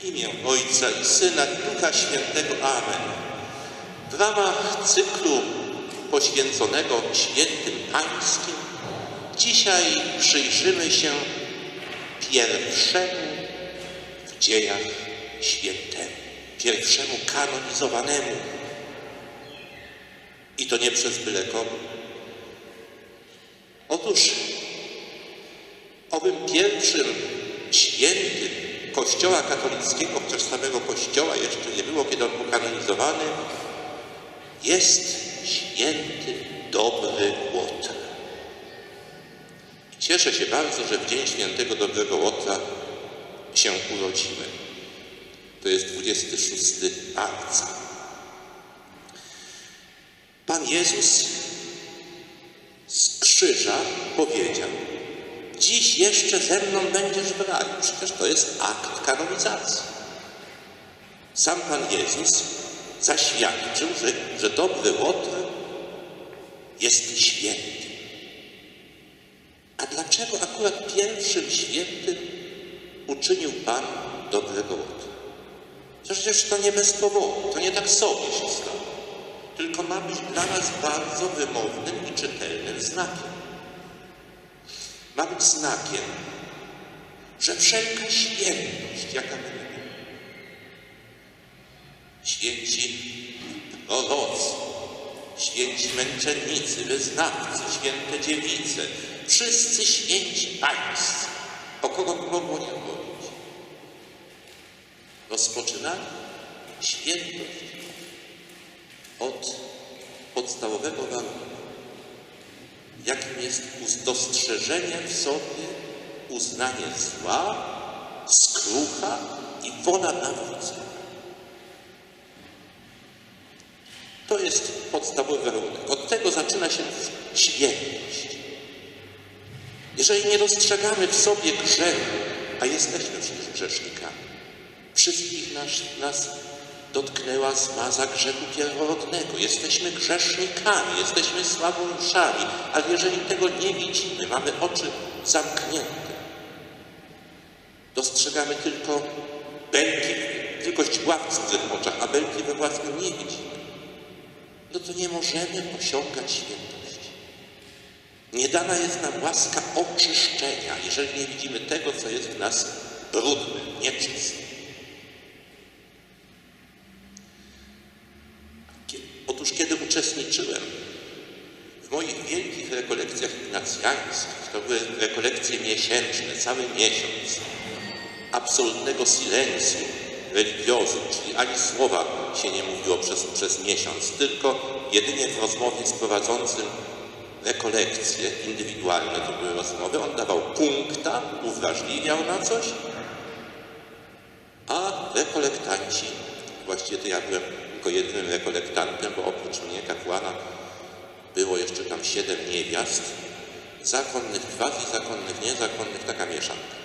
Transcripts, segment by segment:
W imię Ojca i Syna i Ducha Świętego. Amen. W ramach cyklu poświęconego świętym pańskim dzisiaj przyjrzymy się pierwszemu w dziejach świętemu, pierwszemu kanonizowanemu. I to nie przez byle kogo. Otóż owym pierwszym świętym Kościoła katolickiego, chociaż samego Kościoła jeszcze nie było, kiedy on był kanonizowany, jest święty Dobry Łotr. Cieszę się bardzo, że w Dzień Świętego Dobrego Łotra się urodziłem. To jest 26 marca. Pan Jezus z krzyża powiedział: Dziś jeszcze ze mną będziesz w raju. Przecież to jest akt kanonizacji. Sam Pan Jezus zaświadczył, że, że dobry Łotr jest święty. A dlaczego akurat pierwszym świętym uczynił Pan dobrego Łotra? Przecież to nie bez powodu, to nie tak sobie się stało, tylko ma być dla nas bardzo wymownym i czytelnym znakiem. Ma być znakiem, że wszelka świętość, jaka my święci prorocy, święci męczennicy, wyznawcy, święte dziewice, wszyscy święci pańscy, o kogo mogło nie chodzić, rozpoczynali świętość od podstawowego warunku, jakim jest dostrzeżenie w sobie uznanie zła, skrucha i wola nawrócenia. To jest podstawowy warunek. Od tego zaczyna się świętość. Jeżeli nie dostrzegamy w sobie grzechu, a jesteśmy przecież grzesznikami, wszystkich nas, nas dotknęła zmaza grzechu pierworodnego. Jesteśmy grzesznikami, jesteśmy słabouszami, ale jeżeli tego nie widzimy, mamy oczy zamknięte, dostrzegamy tylko belki, tylko źdźbła w cudzych oczach, a belki we własnym nie widzimy, no to nie możemy osiągać świętości. Nie dana jest nam łaska oczyszczenia, jeżeli nie widzimy tego, co jest w nas brudne, nieczyste. Otóż kiedy uczestniczyłem w moich wielkich rekolekcjach ignacjańskich, to były rekolekcje miesięczne, cały miesiąc, absolutnego silencji religiozum, czyli ani słowa się nie mówiło przez, przez miesiąc, tylko jedynie w rozmowie z prowadzącym rekolekcje indywidualne to były rozmowy. On dawał punkta, uwrażliwiał na coś, a rekolektanci, właściwie to ja byłem jednym rekolektantem, bo oprócz mnie, kapłana, było jeszcze tam siedem niewiast, zakonnych, quasi zakonnych, niezakonnych, taka mieszanka.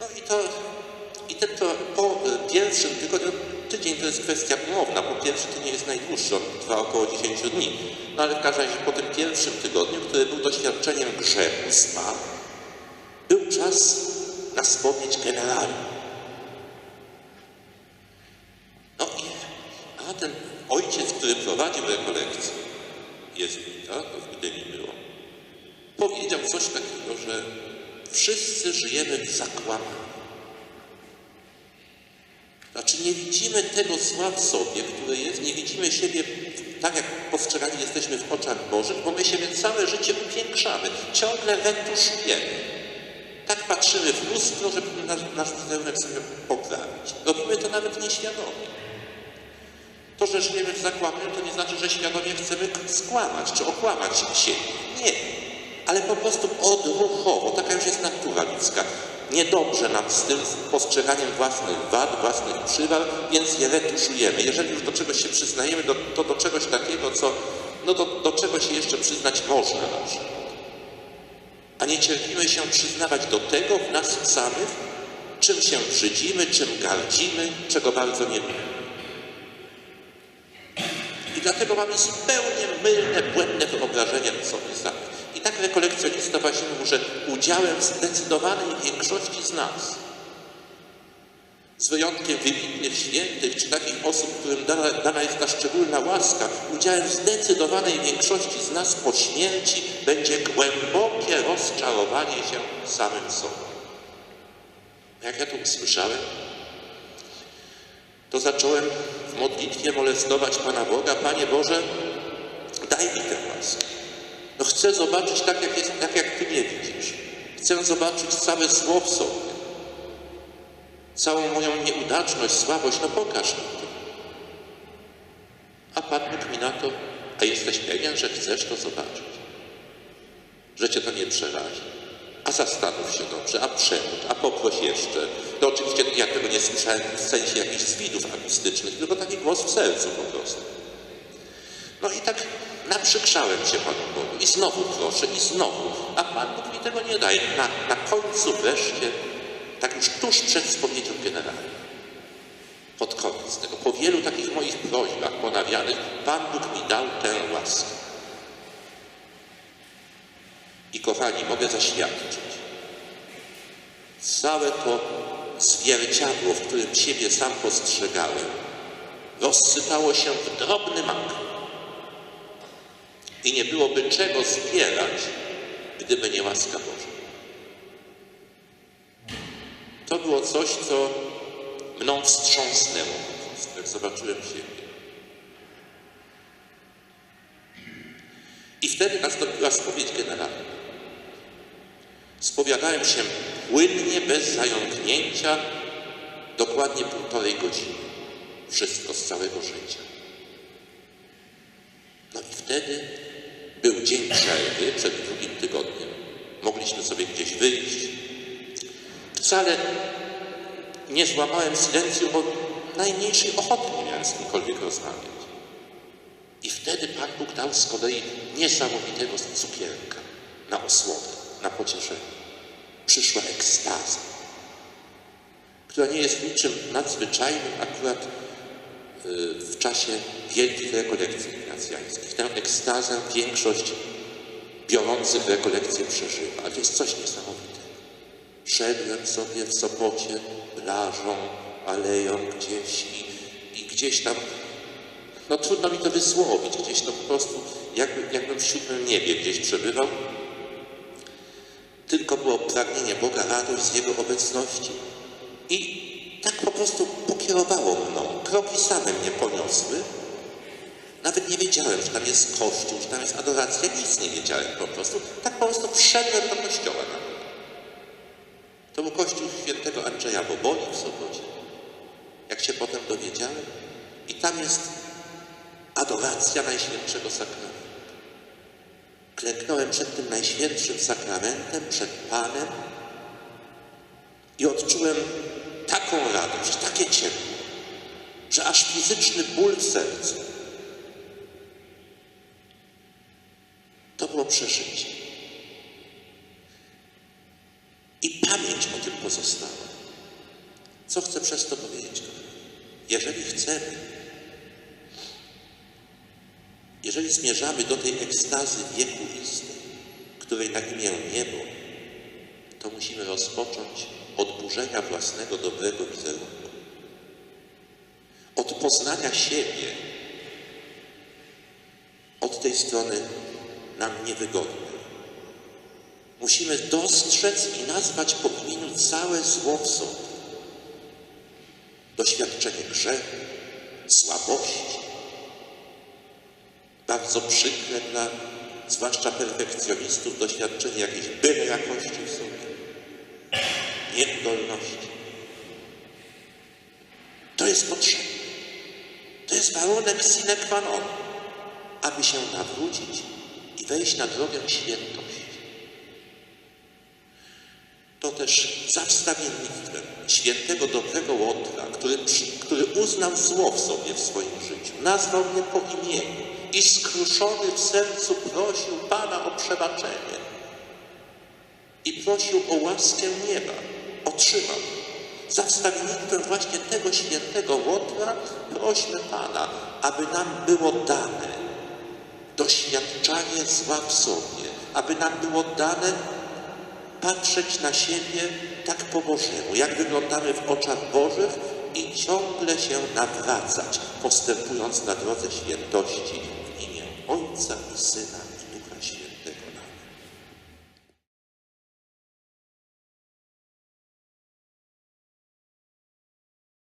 No i to, i ten to po pierwszym tygodniu, tydzień to jest kwestia umowna, po pierwszy tydzień jest najdłuższy, on trwa około 10 dni. No ale w każdym razie po tym pierwszym tygodniu, który był doświadczeniem grzechu sma, był czas na spowiedź generalną. No i a ten ojciec, który prowadził rekolekcję, jezuita, to w Gdyni było, powiedział coś takiego, że wszyscy żyjemy w zakłamaniu. Znaczy nie widzimy tego zła w sobie, które jest, nie widzimy siebie tak, jak postrzegani jesteśmy w oczach Bożych, bo my siebie całe życie upiększamy, ciągle retuszujemy. Tak patrzymy w lustro, żeby nasz, nasz wizerunek sobie poprawić. Robimy to nawet nieświadomie. To, że żyjemy w zakłamaniu, to nie znaczy, że świadomie chcemy skłamać czy okłamać siebie. Nie. Ale po prostu odruchowo, taka już jest natura ludzka. Niedobrze nam z tym postrzeganiem własnych wad, własnych przywal, więc je retuszujemy. Jeżeli już do czegoś się przyznajemy, do, to do czegoś takiego, co, no do, do czego się jeszcze przyznać można na przykład. A nie cierpimy się przyznawać do tego w nas samych, czym się brzydzimy, czym gardzimy, czego bardzo nie lubimy. Dlatego mamy zupełnie mylne, błędne wyobrażenia o sobie samych. I tak rekolekcjonista właśnie mówił, że udziałem zdecydowanej większości z nas z wyjątkiem wybitnych świętych czy takich osób, którym dana, dana jest ta szczególna łaska, udziałem zdecydowanej większości z nas po śmierci będzie głębokie rozczarowanie się samym sobą. Jak ja to usłyszałem, to zacząłem w modlitwie molestować Pana Boga, Panie Boże, daj mi tę łaskę. No chcę zobaczyć tak, jak jest, tak jak Ty mnie widzisz. Chcę zobaczyć całe zło w sobie całą moją nieudaczność, słabość, no pokaż mi to. A Pan mi na to, a jesteś pewien, że chcesz to zobaczyć, że cię to nie przerazi. Zastanów się dobrze, a przemódź, a poproś jeszcze. To oczywiście ja tego nie słyszałem w sensie jakichś zwidów akustycznych, tylko taki głos w sercu po prostu. No i tak naprzykrzałem się Panu Bogu i znowu proszę, i znowu, a Pan Bóg mi tego nie daje. Na, na końcu wreszcie tak już tuż przed spowiedzią generalną. Pod koniec tego, po wielu takich moich prośbach ponawianych, Pan Bóg mi dał tę łaskę. I kochani, mogę zaświadczyć, całe to zwierciadło, w którym siebie sam postrzegałem, rozsypało się w drobny mak. I nie byłoby czego zbierać, gdyby nie łaska Boża. To było coś, co mną wstrząsnęło, jak zobaczyłem siebie. I wtedy nastąpiła spowiedź generalna. Spowiadałem się płynnie, bez zająknięcia, dokładnie półtorej godziny. Wszystko z całego życia. No i wtedy był dzień przerwy przed drugim tygodniem. Mogliśmy sobie gdzieś wyjść, wcale nie złamałem silencji, bo najmniejszej ochoty nie miałem z kimkolwiek rozmawiać. I wtedy Pan Bóg dał z kolei niesamowitego cukierka na osłodę, na pocieszenie. Przyszła ekstaza, która nie jest niczym nadzwyczajnym akurat y, w czasie wielkich rekolekcji ignacjańskich. Tę ekstazę większość biorących rekolekcje przeżywa, ale jest coś niesamowitego. Szedłem sobie w Sopocie plażą, aleją gdzieś i, i gdzieś tam, no trudno mi to wysłowić, gdzieś to po prostu jakby, jakbym w siódmym niebie gdzieś przebywał. Tylko było pragnienie Boga, radość z Jego obecności. I tak po prostu pokierowało mną. Kroki same mnie poniosły. Nawet nie wiedziałem, że tam jest kościół, że tam jest adoracja. Nic nie wiedziałem po prostu. Tak po prostu wszedłem do kościoła. To był kościół świętego Andrzeja Boboli w Sopocie. Jak się potem dowiedziałem. I tam jest adoracja Najświętszego Sakramentu. Klęknąłem przed tym Najświętszym Sakramentem, przed Panem i odczułem taką radość, takie ciepło, że aż fizyczny ból w sercu. To było przeżycie. I pamięć o tym pozostała. Co chcę przez to powiedzieć? Jeżeli chcemy, jeżeli zmierzamy do tej ekstazy wiekuistej, której na imię niebo, to musimy rozpocząć od burzenia własnego dobrego wizerunku. Od poznania siebie od tej strony nam niewygodnej. Musimy dostrzec i nazwać po imieniu całe zło w sobie. Doświadczenie grzechu, słabości. Bardzo przykre dla zwłaszcza perfekcjonistów doświadczenie jakiejś byle jakości w sobie. Nieudolności. To jest potrzebne. To jest warunek sine qua non, aby się nawrócić i wejść na drogę świętości to też za wstawiennictwem świętego dobrego Łotra, który, który uznał zło w sobie w swoim życiu, nazwał mnie po imieniu i skruszony w sercu prosił Pana o przebaczenie. I prosił o łaskę nieba. Otrzymał. Za wstawiennictwem właśnie tego świętego Łotra prośmy Pana, aby nam było dane doświadczanie zła w sobie, aby nam było dane patrzeć na siebie tak po Bożemu, jak wyglądamy w oczach Bożych i ciągle się nawracać, postępując na drodze świętości w